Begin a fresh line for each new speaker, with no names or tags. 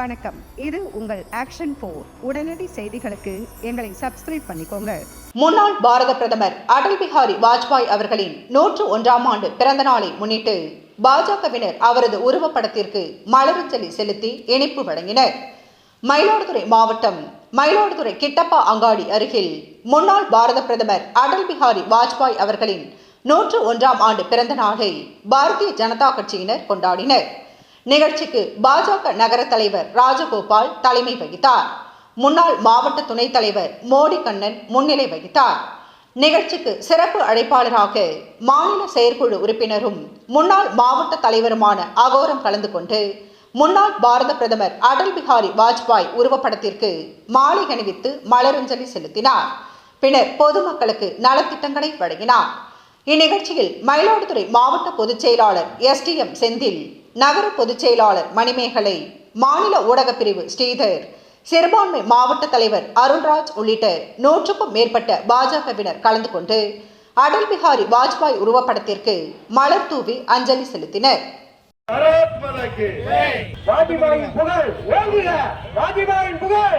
வணக்கம். இது உங்கள் ஆக்ஷன் போர் உடனடி செய்திகளுக்கு எங்களை சப்ஸ்கிரைப் பண்ணிக்கோங்க.
முன்னாள் பாரத பிரதமர் அடல் பிஹாரி வாஜ்பாய் அவர்களின் நூற்று ஒன்றாம் ஆண்டு பிறந்த நாளை முன்னிட்டு பாஜகவினர் அவரது உருவப்படத்திற்கு மலரஞ்சலி செலுத்தி இணைப்பு வழங்கினர். மயிலாடுதுறை மாவட்டம் மயிலாடுதுறை கிட்டப்பா அங்காடி அருகில் முன்னாள் பாரத பிரதமர் அடல் பிஹாரி வாஜ்பாய் அவர்களின் நூற்று ஒன்றாம் ஆண்டு பிறந்த நாளை பாரதிய ஜனதா கட்சியினர் கொண்டாடினர். நிகழ்ச்சிக்கு பாஜக நகர தலைவர் ராஜகோபால் தலைமை வகித்தார். முன்னாள் மாவட்ட துணைத் தலைவர் மோடி கண்ணன் முன்னிலை வகித்தார். நிகழ்ச்சிக்கு சிறப்பு அழைப்பாளராக மாநில செயற்குழு உறுப்பினரும் முன்னாள் மாவட்ட தலைவருமான அகோரம் கலந்து கொண்டு முன்னாள் பாரத பிரதமர் அடல் பிஹாரி வாஜ்பாய் உருவப்படத்திற்கு மாலை அணிவித்து மலரஞ்சலி செலுத்தினார். பின்னர் பொதுமக்களுக்கு நலத்திட்டங்களை வழங்கினார். இந்நிகழ்ச்சியில் மயிலாடுதுறை மாவட்ட பொதுச் செயலாளர் எம் செந்தில் நகர பொதுச் செயலாளர் மணிமேகலை மாநில ஊடகப் பிரிவு ஸ்ரீதர் சிறுபான்மை மாவட்ட தலைவர் அருண்ராஜ் உள்ளிட்ட நூற்றுக்கும் மேற்பட்ட பாஜகவினர் கலந்து கொண்டு அடல் பிஹாரி வாஜ்பாய் உருவப்படத்திற்கு மலர் தூவி அஞ்சலி செலுத்தினர்.
வாஜ்பாயின் புகழ் வாஜ்பாயின் புகழ்.